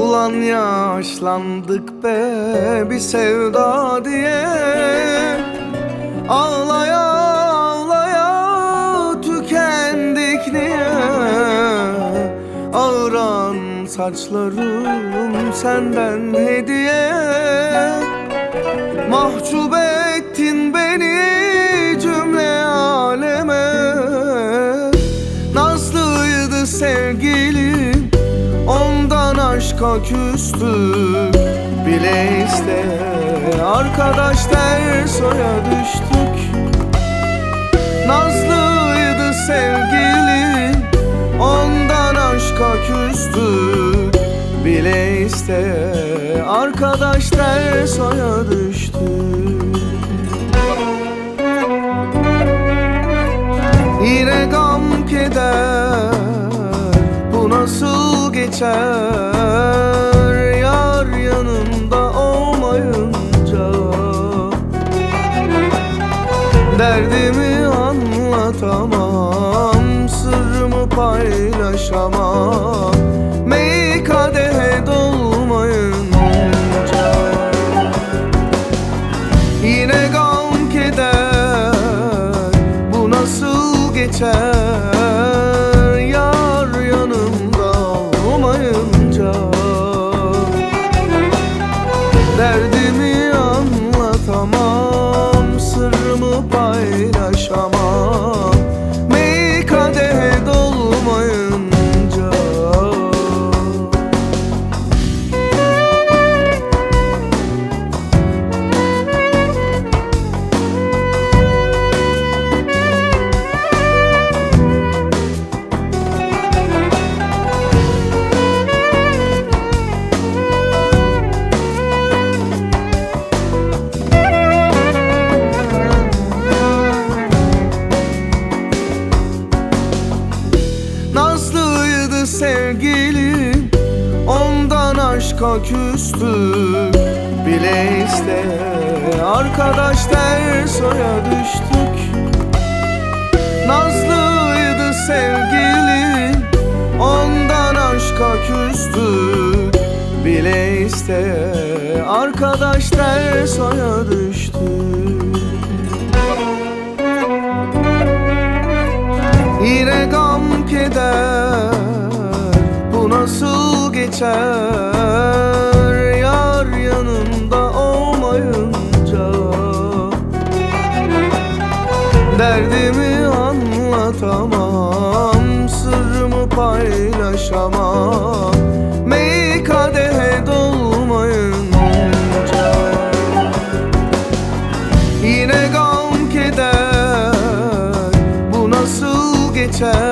Ulan yaşlandık be bir sevda diye. Ağlaya ağlaya tükendik niye? Ağıran saçlarım senden hediye. Mahcup aşka küstük Bile isteye Arkadaş ters oya düştük. Nazlıydı sevgilim Ondan aşka küstük Bile isteye Arkadaş ters oya düştük. Yine gam keder Bu nasıl geçer Derdimi anlatamam Sırrımı paylaşamam Nazlıydı sevgilim Ondan aşka küstük Bile isteye Arkadaş ters oya düştük. Nazlıydı sevgilim Ondan aşka küstük Bile isteye Arkadaş ters oya düştük Yine gam keder. Bu nasıl geçer? Yar yanımda olmayınca. Derdimi anlatamam Sırrımı paylaşamam. treasure